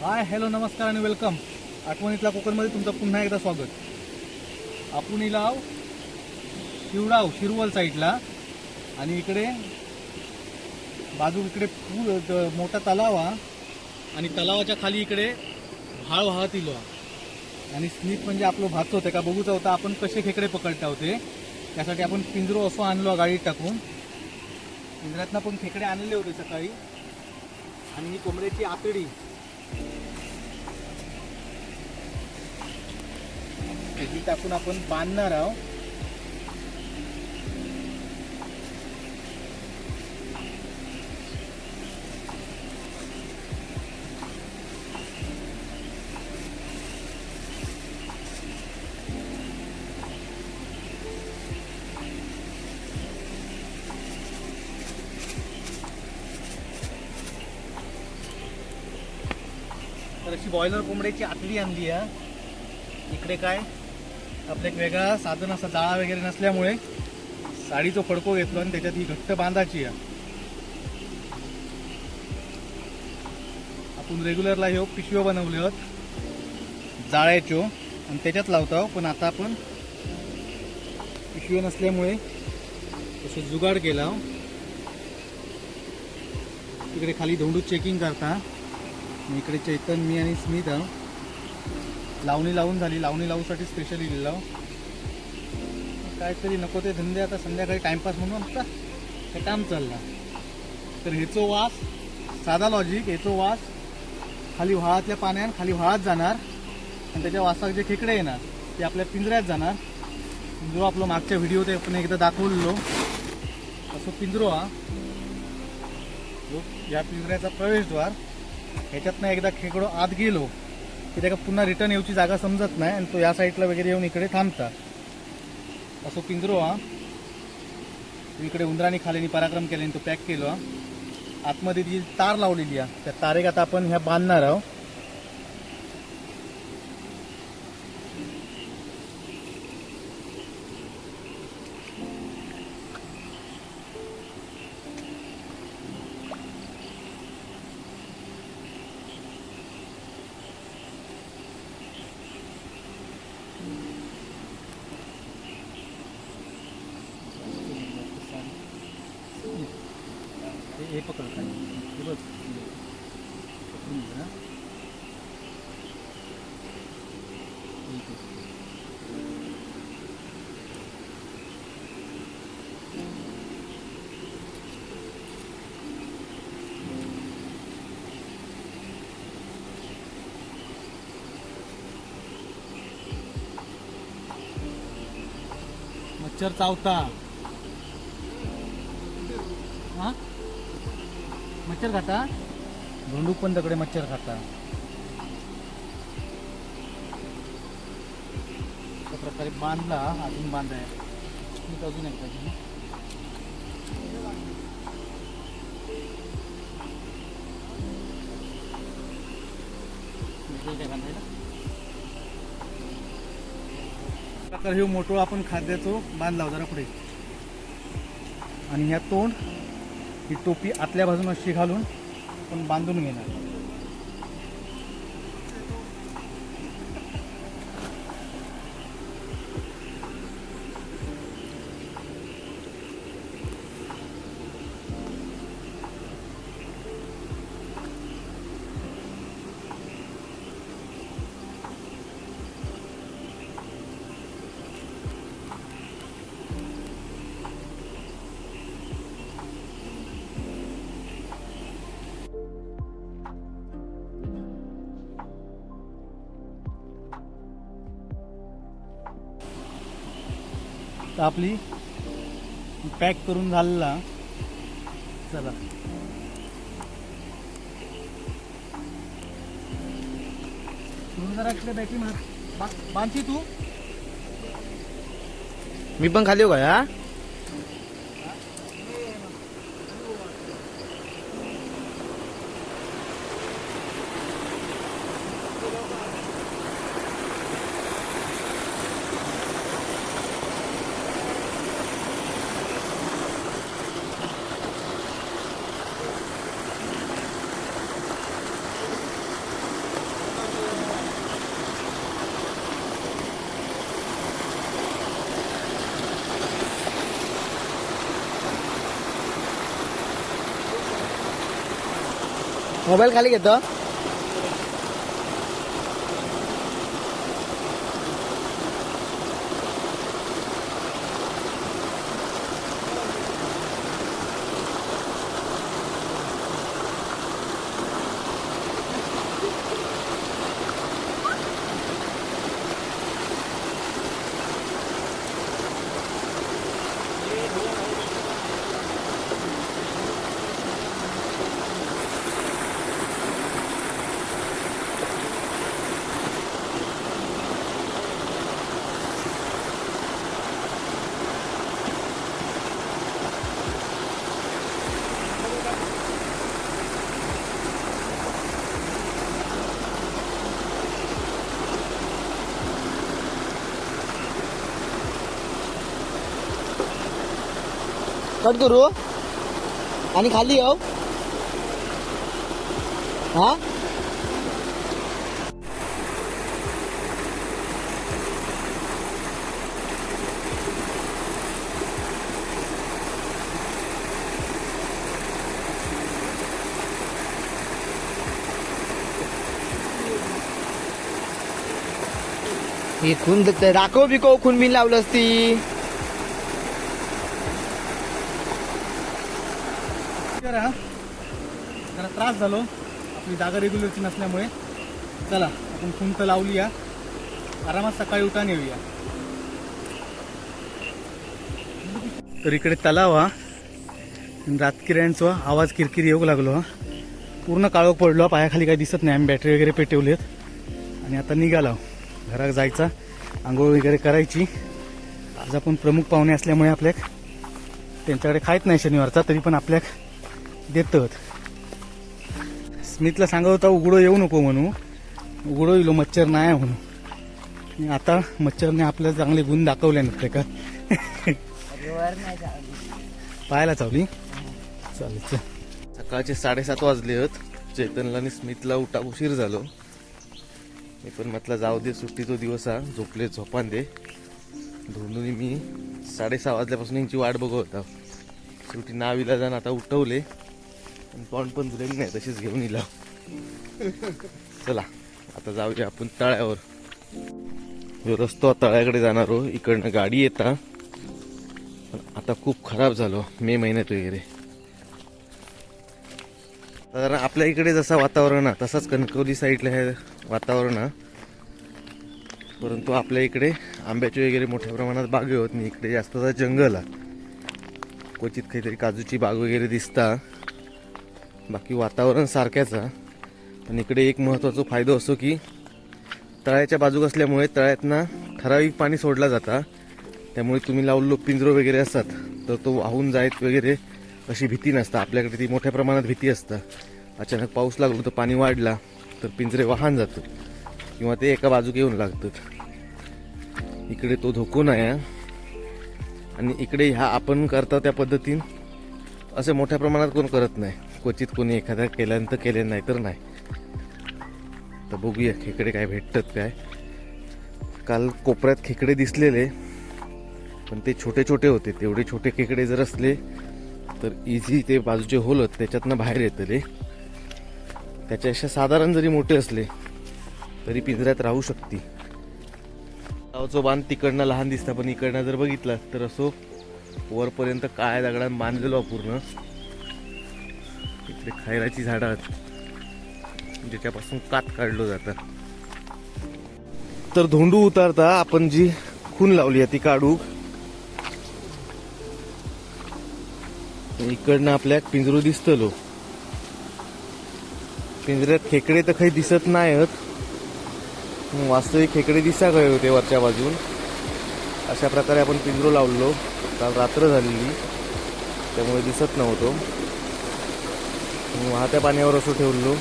Hi hello नमस्कार आणि welcome. आठवणीतला कोकणमध्ये तुमचं पुन्हा एकदा स्वागत. आपण इलाव शिवडाव शिरवल साईडला आणि इकडे बाजू इकडे पूर द- मोठा तलाव हा आणि तलावाच्या खाली इकडे भाळ वाहत इलो आणि स्मित म्हणजे आपलं भात होतं का बघूचा होता आपण कसे खेकडे पकडता होते. त्यासाठी आपण पिंजरो असं आणलो गाडीत टाकून. पिंजऱ्यातनं पण खेकडे आणले होते सकाळी. आणि ही कोंबड्याची आतडी टाकून आपण बांधणार आहोत. अशी बॉयलर कोंबड्याची आतली आणली आहे. इकडे काय? आपलं एक वेगळा साधन असं जाळा वगैरे नसल्यामुळे साडीचं फडको घेतलो आणि त्याच्यात ही घट्ट बांधाची आहे. आपण रेग्युलरला ह्यो पिशव्या बनवले आहोत. जाळ्याच्यो. आणि त्याच्यात लावतो पण आता आपण पिशव्या नसल्यामुळे तसे जुगाड केला तिकडे खाली धोंडू चेकिंग करता. मी इकडे चैतन मी आणि स्मित. लावणी लावून झाली. लावणी लावूसाठी स्पेशली लिहिला काहीतरी नको ते धंदे आता संध्याकाळी टाइमपास म्हणून आमचा हे काम चाललं. तर ह्याचो वास साधा लॉजिक ह्याचो वास. खाली व्हाळातल्या पाण्यात खाली व्हाळात जाणार. आणि त्याच्या वासात जे खेकडे येणार ते आपल्या पिंजऱ्यात जाणार. पिंजरो आपलं मागच्या व्हिडिओ ते आपण एकदा दाखवलेलो. असो पिंजरो हा हो, या पिंजऱ्याचा प्रवेशद्वार. ह्याच्यातनं एकदा खेकडो आत गेलो की त्याला पुन्हा रिटर्न येऊची जागा समजत नाही आणि तो या साईडला वगैरे येऊन इकडे थांबतात असो पिंजरो हा. इकडे उंदराने खालीने पराक्रम केल्याने तो पॅक केलो हा. आतमध्ये जी तार लावलेली आहे त्या तारेक आता आपण ह्या बांधणार आहोत हे हे पकड खाली हे बघ पकडून घे, हा. ठीक आहे. मच्छर चावता हा? मच्छर खाता? धोंडूक पण तकडे मच्छर खाता. अशा प्रकारे बांधला अजून बांधाय मी अजून काय बांधायला? तर हे मोठं आपण खाद्याचो बांधला जरा पुढे. आणि ह्या तोंड ही टोपी आतल्या बाजून अशी घालून आपण बांधून घेणार. तर आपली पॅक करून झालेला. चला. बॅटरी बांधती तू? मी पण खाली हो का मोबाईल खाली घेतो. कट करू. आणि खाली येऊ. हा? खून दाखव बिको खून बिन लावलं असती करा. जरा त्रास झालो. आपली जागा रेग्युलरची नसल्यामुळे. चला आपण खुंट लावलीया आरामात सकाळी उठा येऊया. तर इकडे तलाव हा. रातकिऱ्यांचा आवाज किरकिर येऊ लागलो हा. पूर्ण काळोख पडलो पायाखाली काही दिसत नाही. आम्ही बॅटरी वगैरे पेटवलेत. आणि आता निघालो. घरात जायचा. आंघोळ वगैरे करायची. आज आपण प्रमुख पाहुणे असल्यामुळे आपल्याक त्यांच्याकडे खायत नाही शनिवारचा तरी पण आपल्याक देतात. स्मिथला सांगत होता उघडो येऊ नको म्हणू. उघडो येलो मच्छर नाही आहे म्हणून आता मच्छरने आपल्याला चांगले गुण दाखवले नसते का? पाहायला चावली चालेल चल. सकाळचे साडेसात वाजले आहेत चेतनला आणि स्मिथला उठा उशीर झालो. मी पण म्हटलं जाऊ दे सुट्टीचा दिवस हा. झोपले झोपान दे. धोंडून मी साडेसहा वाजल्यापासून यांची वाट बघत होता. सुट्टी नावीला जाण आता उठवले. पण तोंड पण धुलेली नाही तशीच घेऊन इला चला आता जाऊया आपण तळ्यावर. जो रस्तो तळ्याकडे जाणार हो इकडनं गाडी येता. पण आता खूप खराब झालो मे महिन्यात वगैरे. तर आपल्या इकडे जसं वातावरण आहे तसंच कणकवली साईडला हे वातावरण आहे. परंतु आपल्या इकडे आंब्याचे वगैरे मोठ्या प्रमाणात बागे होत नाही इकडे जास्त जंगल आहे. क्वचित काहीतरी काजूची बाग वगैरे दिसता. बाकी वातावरण सारख्याच पण इकडे एक महत्त्वाचा फायदा असतो की तळ्याच्या बाजूक असल्यामुळे तळ्यातनं ठराविक पाणी सोडला जाता. त्यामुळे तुम्ही लावलेलो पिंजरो वगैरे असतात तर तो वाहून जायत वगैरे अशी भीती नसता. आपल्याकडे ती मोठ्या प्रमाणात भीती असतं. अचानक पाऊस लागलो तर पाणी वाढला तर पिंजरे वाहन जातात. किंवा ते एका बाजूक येऊन लागतात. इकडे तो धोको नाही आणि इकडे ह्या आपण करता त्या पद्धतीनं असे मोठ्या प्रमाणात कोण करत नाही. क्वचित कोणी एखाद्या केल्यानंतर केले नाही तर नाही. तर बघूया खेकडे काय भेटतात काय. काल कोपऱ्यात खेकडे दिसलेले पण ते छोटे छोटे होते. तेवढे छोटे खेकडे जर असले तर इझी ते बाजूचे होल होत त्याच्यातनं बाहेर येतले. त्याच्यापेक्षा साधारण जरी मोठे असले तरी पिंजऱ्यात राहू शकते. गावचं बांध तिकडनं लहान दिसतं पण इकडनं जर बघितला तर असो वरपर्यंत काय दगडात बांधलेलो पूर्ण. इकडे खैराची झाडं आहेत. ज्याच्यापासून कात काढलो जातं. तर धोंडू उतारता आपण जी खून लावली आहे ती काढू. इकडनं आपल्या पिंजरू दिसतलो. पिंजऱ्यात खेकडे तर काही दिसत नाहीत. वास्तविक खेकडे दिसा गए होते वरच्या बाजून. अशा प्रकारे आपण पिंजरो लावलो. काल रात्र झालेली. त्यामुळे दिसत नव्हतो. वाहत्या पाण्यावर असं ठेवलो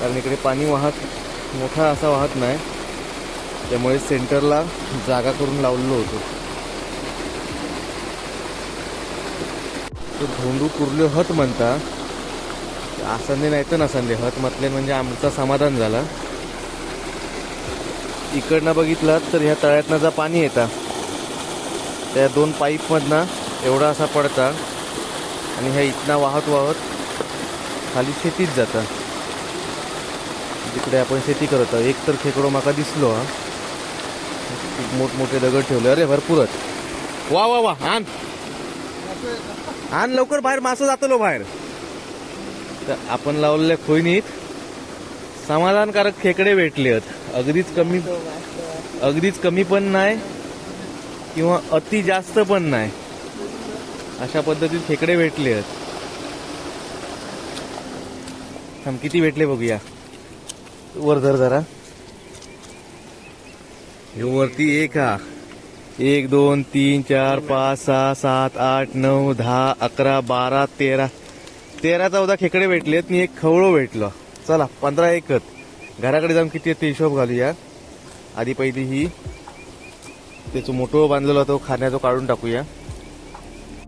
कारण इकडे पाणी वाहत मोठा असा वाहत नाही. त्यामुळे सेंटरला जागा करून लावलेलो होतो. तो धोंडू कुर्ल्यो हत म्हणता. आसंदे नाही तर नसंदे. हत म्हटले म्हणजे आमचा समाधान झाला. इकडनं बघितलं तर ह्या तळ्यातनं जा पाणी येतं. त्या दोन पाईपमधनं एवढा असा पडता आणि ह्या इथनं वाहत वाहत खाली शेतीत जाता. तिकडे आपण शेती करत आहोत. एक तर खेकडो माका दिसलो हा. खूप मोठमोठे दगड ठेवले. अरे भरपूरच वा वा वा आण. आण लवकर बाहेर. मासं जातलो बाहेर. तर आपण लावलेल्या खोईनीत समाधानकारक खेकडे भेटले आहेत अगदीच कमी अगदीच कमी पण नाही. किंवा अति जास्त पण नाही. अशा पद्धतीत खेकडे भेटले आहेत. थांब किती भेटले बघूया. वर धर जरा. हे वरती एक हा. एक दोन तीन चार पाच सहा सात आठ नऊ दहा अकरा बारा तेरा. तेरा चौदा खेकडे भेटलेत आणि एक खवळो भेटलो. चला पंधरा एकच. घराकडे जाऊन किती आहेत ते हिशोब घालूया. आधी पहिली ही. त्याचं मोठं बांधलेलं होतं खाण्याचं काढून टाकूया.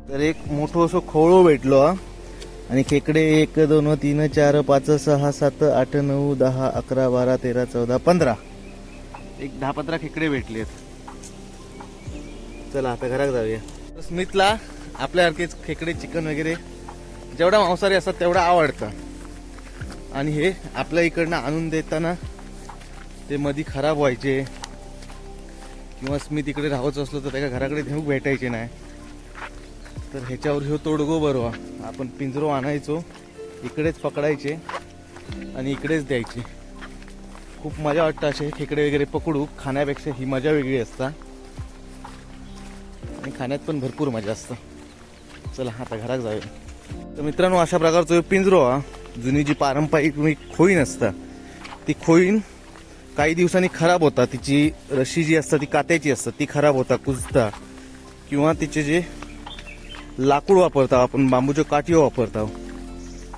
तर एक मोठं असं खवळो भेटलो आणि खेकडे एक दोन तीन चार पाच सहा सात आठ नऊ दहा अकरा बारा तेरा चौदा पंधरा. एक दहा पंधरा खेकडे भेटलेत. चला आता घरात जाऊया. स्मितला आपल्यासारखेच खेकडे चिकन वगैरे जेवढा मांसाहारी असतात तेवढा आवडतं. आणि हे आपल्या इकडनं आणून देताना ते मधी खराब व्हायचे. किंवा मी तिकडे राहायचं असलो तर त्याच्या घराकडे घेऊन भेटायचे नाही. तर ह्याच्यावर ह्यो तोडगो बरवा आपण पिंजरो आणायचो इकडेच पकडायचे आणि इकडेच द्यायचे. खूप मजा वाटतं असे खेकडे वगैरे पकडू. खाण्यापेक्षा ही मजा वेगळी असता. आणि खाण्यात पण भरपूर मजा असतं. चला आता घरात जाऊया. तर मित्रांनो अशा प्रकारचा पिंजरो हा जुनी जी पारंपरिक खोईन असता ती खोईन काही दिवसांनी खराब होता. तिची रशी जी असतात ती कात्याची असतात ती खराब होता कुजता. किंवा तिचे जे लाकूड वापरता आपण बांबूच्या काठीও वापरता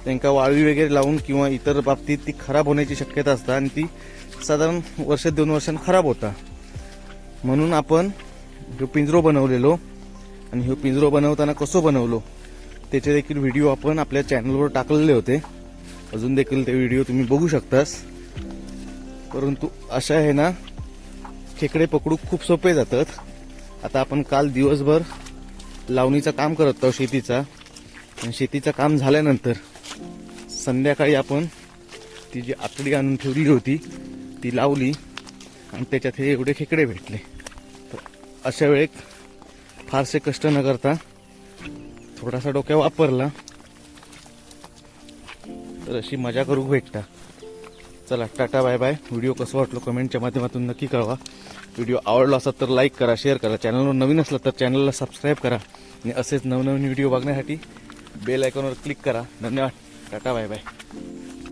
त्यांका वाळवी वगैरे लावून किंवा इतर बाबतीत ती खराब होण्याची शक्यता असता आणि ती साधारण वर्ष दोन वर्षांनी खराब होता. म्हणून आपण जो पिंजरो बनवलेलो आणि हे पिंजरो बनवताना कसो बनवलो त्याचे देखील व्हिडिओ आपण आपल्या चॅनलवर टाकलेले होते. अजून देखील ते व्हिडिओ तुम्ही बघू शकतास. परंतु अशा आहे ना खेकडे पकडू खूप सोपे जातात. आता आपण काल दिवसभर लावणीचं काम करत आहोत शेतीचा. आणि शेतीचं काम झाल्यानंतर संध्याकाळी आपण ती जी आतडी आणून ठेवली होती ती लावली आणि त्याच्यात हे एवढे खेकडे भेटले. तर अशा वेळेत फारसे कष्ट न करता थोडासा डोक्या वापरला तर अशी मजा करू भेटता. चला टाटा बाय बाय. व्हिडिओ कसं वाटलो कमेंटच्या माध्यमातून नक्की कळवा. व्हिडिओ आवडला असा तर लाईक करा शेअर करा. चॅनलवर नवीन असलं तर चॅनलला सबस्क्राईब करा. आणि असेच नवनवीन व्हिडिओ बघण्यासाठी बेल आयकॉनवर क्लिक करा. धन्यवाद. Tata bye bye.